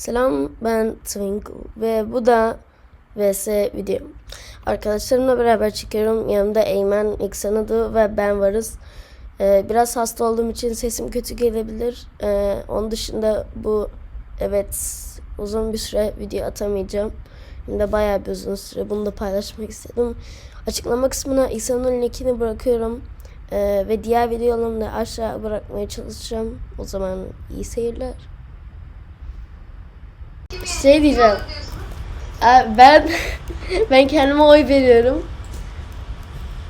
Selam ben Twinkle ve bu da VS video. Arkadaşlarımla beraber çekiyorum. Yanımda Eymen, İksanadu ve ben varız. Ee, biraz hasta olduğum için sesim kötü gelebilir. Ee, onun dışında bu evet uzun bir süre video atamayacağım. Hem de bayağı bir uzun süre bunu da paylaşmak istedim. Açıklama kısmına İksanudu'nun linkini bırakıyorum. Ee, ve diğer videolarımı da aşağı bırakmaya çalışacağım. O zaman iyi seyirler. Şey diyeceğim. Aa, Ben ben kendime oy veriyorum.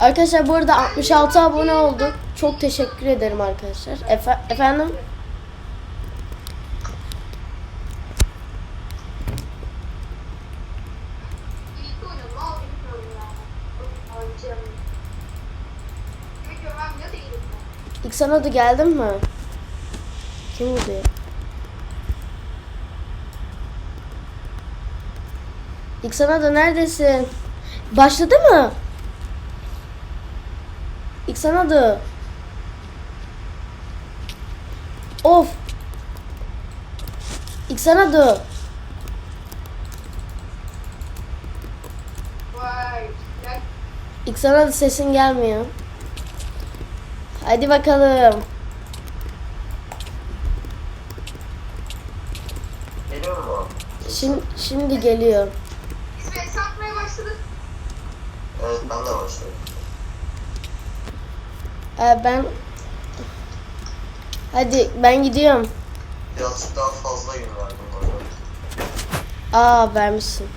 Arkadaşlar bu arada 66 abone olduk. Çok teşekkür ederim arkadaşlar. Efe- efendim? İlk sana da geldin mi? Kim vurdu ya? İlk sana da neredesin? Başladı mı? İlk sana da. Of. İlk sana da. İlk sana da sesin gelmiyor. Hadi bakalım. Geliyor mu? Şimdi, şimdi geliyor. biz de satmaya başladık. Evet ben de başladım. Ee, ben Hadi ben gidiyorum. Birazcık daha fazla gün verdim bana. Aa vermişsin.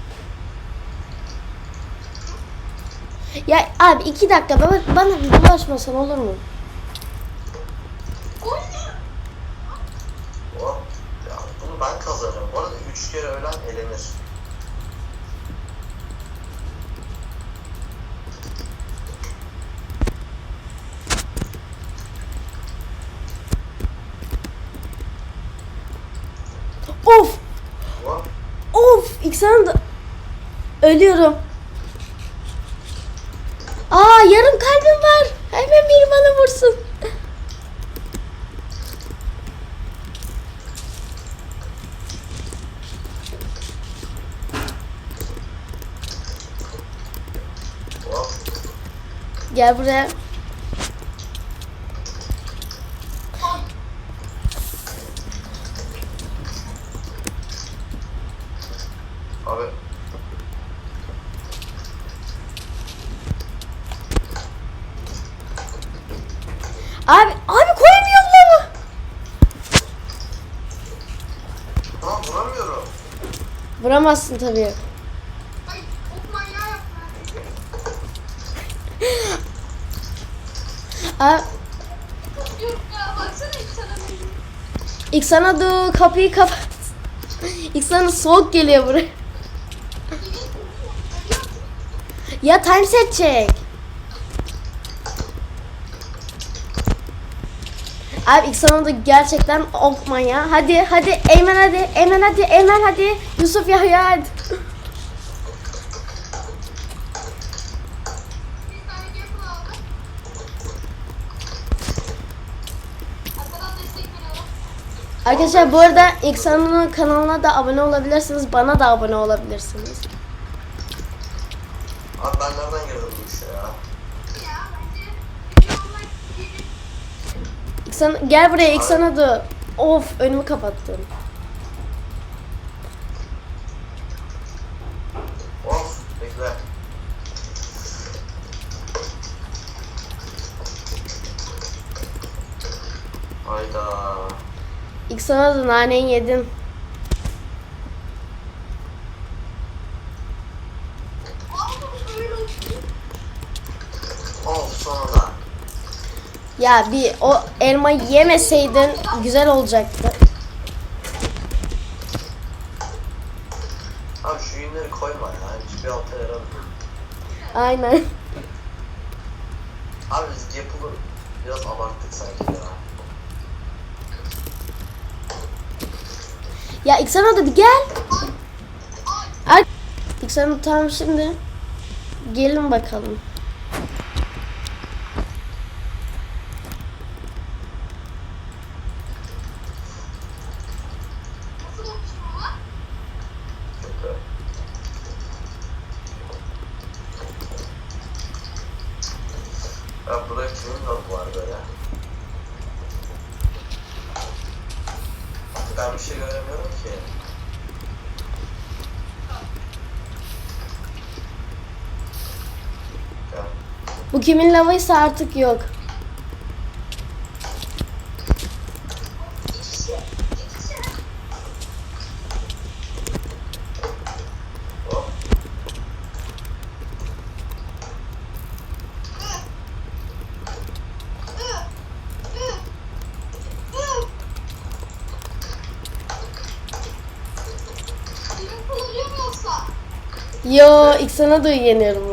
Ya abi iki dakika bana, bana bir bulaşmasan olur mu? Ya bunu ben kazanırım. Bu arada 3 kere ölen elenir. 80 da... Ölüyorum. Aa yarım kalbim var. Hemen biri bana vursun. Gel buraya. Vuramıyorum. Vuramazsın tabii. Ay. Aa, ilk sana dur kapıyı kapat. İlk sana soğuk geliyor buraya. Ya time set çek. Abi ilk sana da gerçekten ok manyağı. Hadi hadi Eymen hadi. Eymen hadi. Eymen hadi. Yusuf Yahya hadi. Arkadaşlar bu arada İksan'ın kanalına da abone olabilirsiniz. Bana da abone olabilirsiniz. Abi ben nereden girdim bu işe ya? Ya bence video olmak gibi. İksan, gel buraya İksan'a da. Of önümü kapattın. Of. Bekle. Hayda. İksan'a da naneyi yedim. Aa böyle oldu. Of sonunda. Ya bir o elmayı yemeseydin güzel olacaktı. Abi şu yünleri koyma ya. Hiçbir alta yaramıyor. Aynen. Abi biz yapılı biraz abarttık sanki ya. Ya İksan'a da bir gel. Ay. İksan'a tamam şimdi. Gelin bakalım. Nasıl olmuş bu? şey göremiyorum ki. Ya. Bu kimin lavıysa artık yok. Yo ilk sana da yeniyorum ben.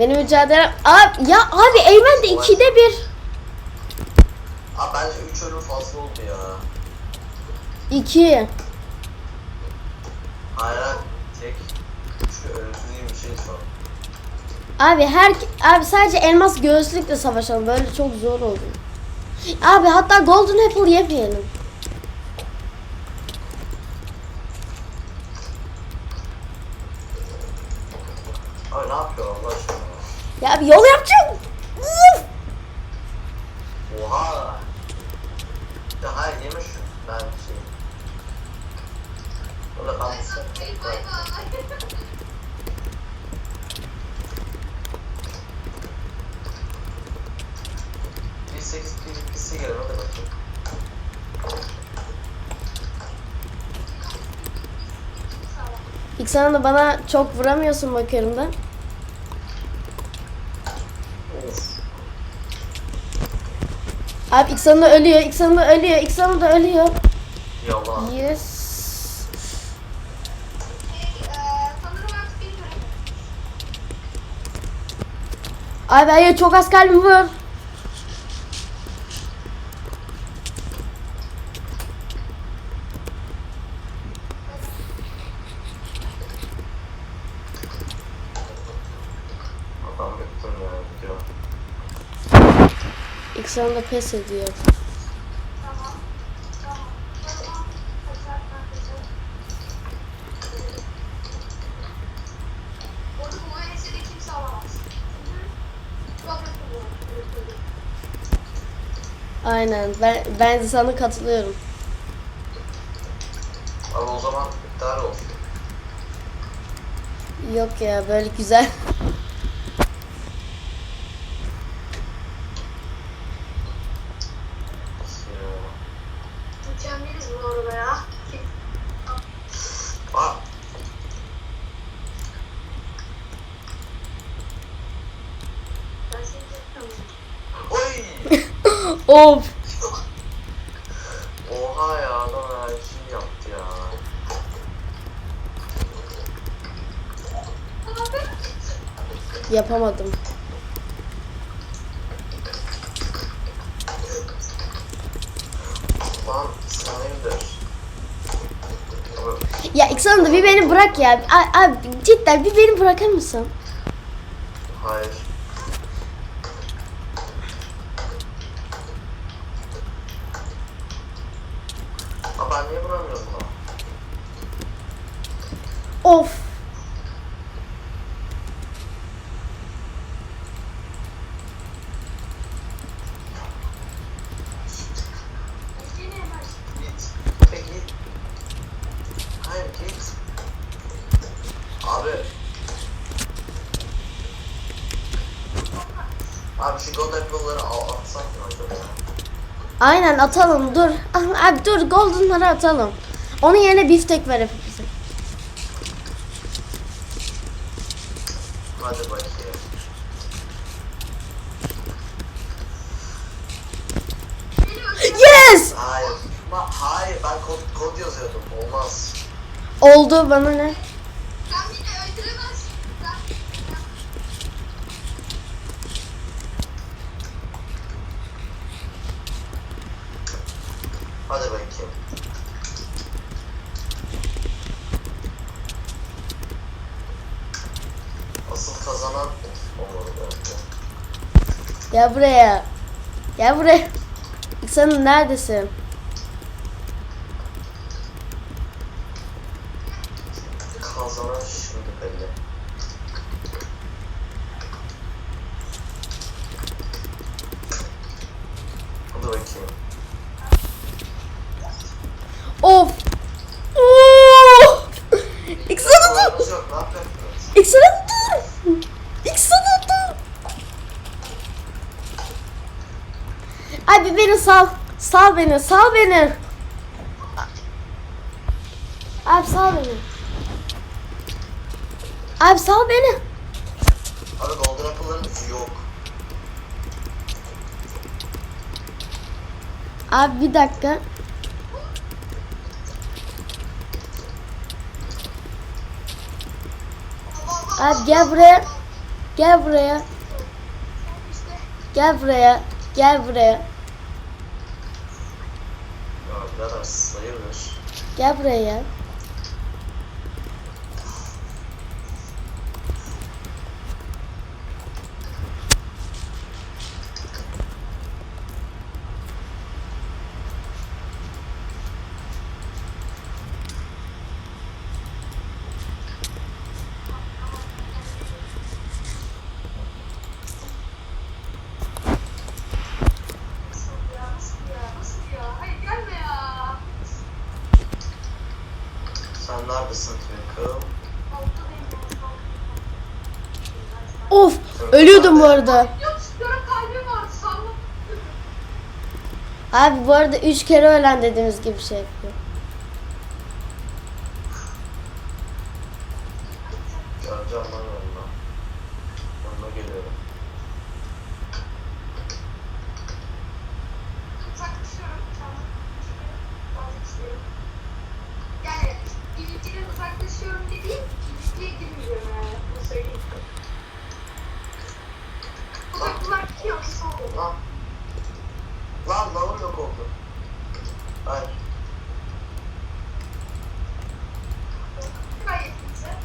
Benim mücadelem... Abi, ya abi Eymen de ikide bir. Abi bence 3 ölüm fazla oldu ya. İki. Hayır hayır, tek. Çünkü ölümsüzlüğüm bir şey. Abi her abi sadece elmas göğüslükle savaşalım. Böyle çok zor oldu. Abi hatta Golden Apple yemeyelim. Abi ne yapıyor Allah aşkına? Ya bir yol yapacağım. Uf! Oha! Ya hayır yeme şu. Ben şey... Orada ben... Bay bay bay. Bir sekiz bir bir sigara hadi bakayım. Sana da bana çok vuramıyorsun bakıyorum da. Abi ilk sana da ölüyor, ilk sana da ölüyor, ilk sana da ölüyor. Yalan. Yes. Abi hayır çok az kalbim var. Adam bıktım ya gidiyor. İlk sana da pes ediyor. Tamam. Tamam. Tamam. Kaçar, ben kaçarım. Orada bu VS'de kimse alamaz. Çünkü çok yakın bu. Aynen. Ben ben de sana katılıyorum. Abi o zaman iptal olsun. Yok ya böyle güzel. Ya. Mükemmeliz bu arada ya. Aa! Ben seni bekliyorum. Oy! Of. Oha ya adam her şey yaptı ya. Yapamadım. Lan? Abi, Ya ilk sana da bir beni bırak ya. A- Abi cidden bir beni bırakır mısın? Hayır. Aa ben niye vuramıyorum lan? Of. Seni hemen Git. Peki git. Hayır git. Abi. Abi şu God Apple'ları al atsak mı acaba? Aynen atalım dur. Ah, Abi dur goldenları atalım. Onun yerine biftek ver hepimize. Hadi bakayım. Yes! Hayır. Ma hayır ben kod, kod yazıyordum. Olmaz. Oldu bana ne? Sen beni öldüremezsin. Sen... Hadi bakayım. Asıl kazanan olmalı bence. Gel buraya. Gel buraya. Sen neredesin? Belli. Hadi bakayım. Sal beni, sal beni. Abi sal beni. Abi sal beni. Abi golden apple'larımız yok. Abi bir dakika. Abi gel buraya. Gel buraya. Gel buraya. Gel buraya. Birader sayılır. Gel buraya ya. Nasıl ya? Nasıl ya? Nasıl ya? Hayır gelme ya. Sen neredesin Twinkle? Alttadayım ben. Of, ölüyordum bu arada. Abi bu arada üç kere ölen dediğimiz gibi şey yapıyor. Göreceğim lan onunla. Onunla geliyorum. Uzaklaşıyorum. Tamam. Vazgeçiyorum. Yani ilişkiden uzaklaşıyorum dediğim ilişkiye girmiyorum yani. Bunu söyleyeyim. Uzak uzak yok. Soğuk. Lan. Lan lavur yok oldu. Hayır. Gayet güzel.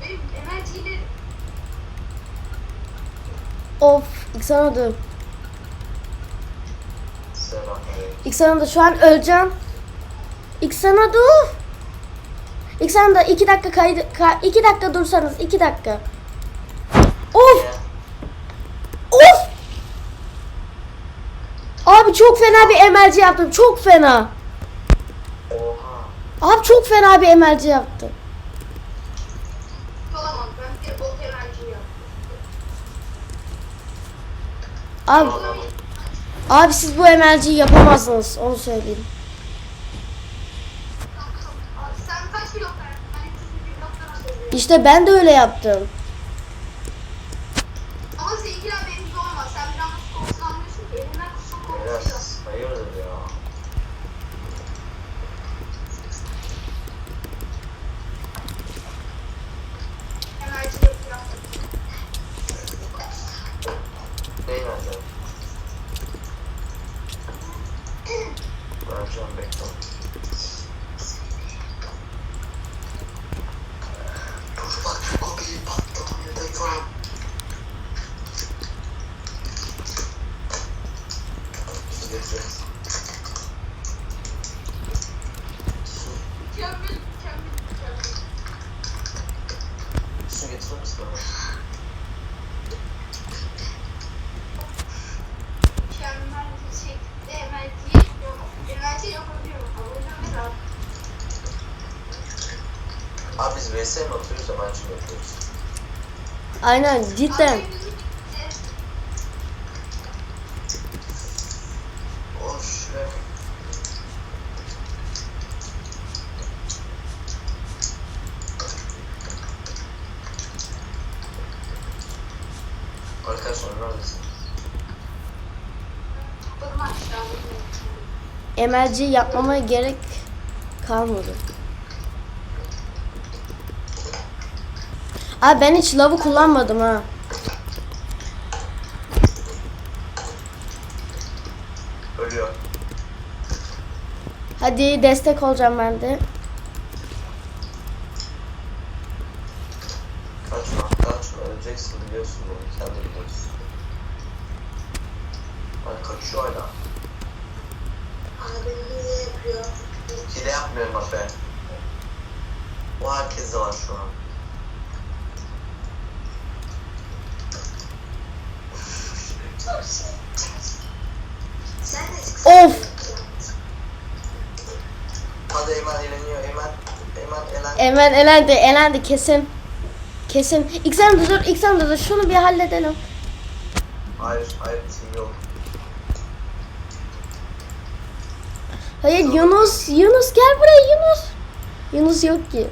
Benim enerjiyle Da. Selam. Evet. İksan da şu an öleceğim. İksan dur. İksan da iki dakika kaydı, ka- iki dakika dursanız, iki dakika. Of, of. Abi çok fena bir emelci yaptım, çok fena. Abi çok fena bir emelci yaptım. olamam. Ben bir bot enerji yaptım. Abi, abi siz bu emelciyi yapamazsınız, onu söyleyeyim. Abi Sen kaç blok verdin? Ben 300 bir bloktan söylüyorum. İşte ben de öyle yaptım. Ama seninkiler benim gibi olmaz. Sen biraz korkusun anlıyorsun ki elinden kusur korkuyor. Biraz hayırdır ya. Enerji yapıyor. Neyin acaba? Vereceğim bekle. Dur bak çok iyi patladım yedek var. Getir. Su, Mükemmel, mükemmel, mükemmel. su getirir misin bana? Mükemmel bir şekilde enerjiyi yok. Enerji yapabiliyorum. Alabiliyorum ve rahat. Abi biz VS mi atıyoruz yabancı mı yapıyoruz? Aynen, cidden. Abi, müzik bitti. Oh şuraya. Arkadaşlar neredesin? Topladım aşağıda. Emelci yapmama gerek kalmadı. Abi ben hiç lavı kullanmadım ha. Ölüyor. Hadi destek olacağım ben de. Kaçma, kaçma. Öleceksin biliyorsun bunu. Sen de biliyorsun. Hani kaçıyor hala. Abi ne yapıyor? Hile yapmıyorum bak be. O herkeste var şu an. Sen de Of! Hadi Eymen eğleniyor. Eymen. Eymen eğlen. Hemen elendi, elendi kesin. Kesin. İksan dur, İksan dur, şunu bir halledelim. Hayır, hayır tim yok. Hayır Yunus. Yunus gel buraya Yunus. Yunus yok ki.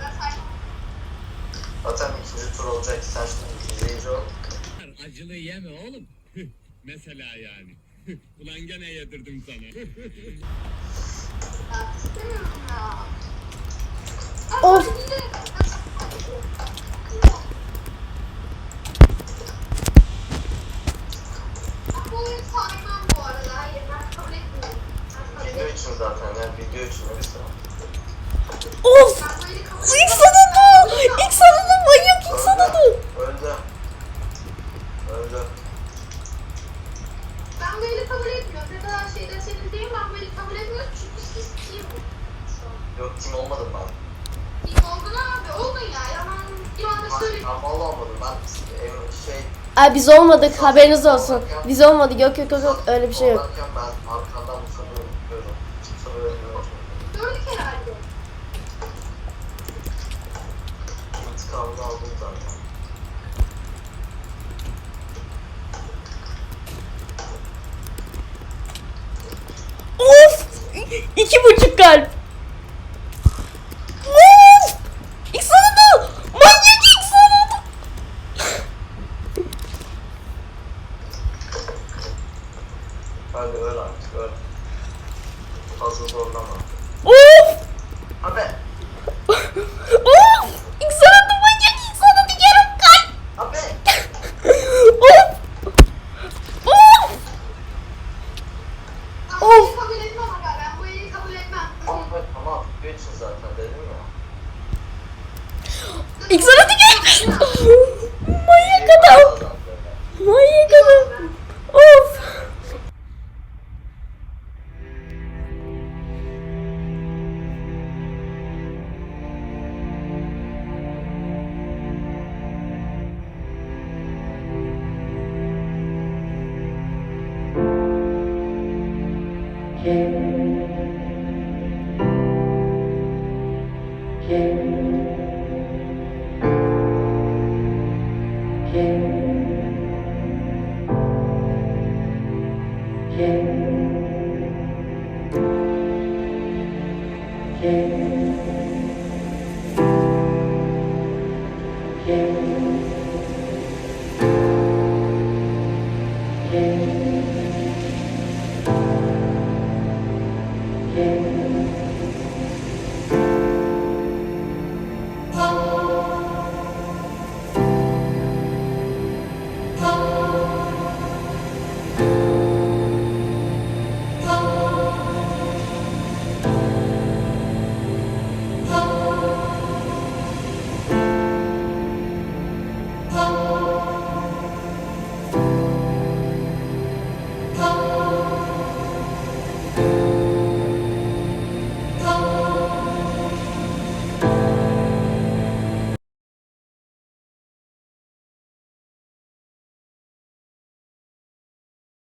Ben saçma. Zaten ikinci tur olacak. Sen şimdi izleyici ol. Acılı yeme oğlum. Mesela yani. Ulan gene yedirdim sana. Of. Video için zaten ya. Video için öyle Of. İlk etmiyorum. sanatı. İlk sanatı manyak ilk. Öldü. Öldü. Ben böyle kabul etmiyorum. Ne kadar şeyden senin değil ben böyle kabul etmiyorum. Çünkü siz kim? Yok kim olmadım ben. Kim oldun abi? Oldun ya. Yalan yalan da söyle. Ben valla olmadım. Ben şey Ay biz olmadık haberiniz olsun. Biz olmadık yok yok yok yok öyle bir şey yok. Ben İntikamını aldım zaten. Of!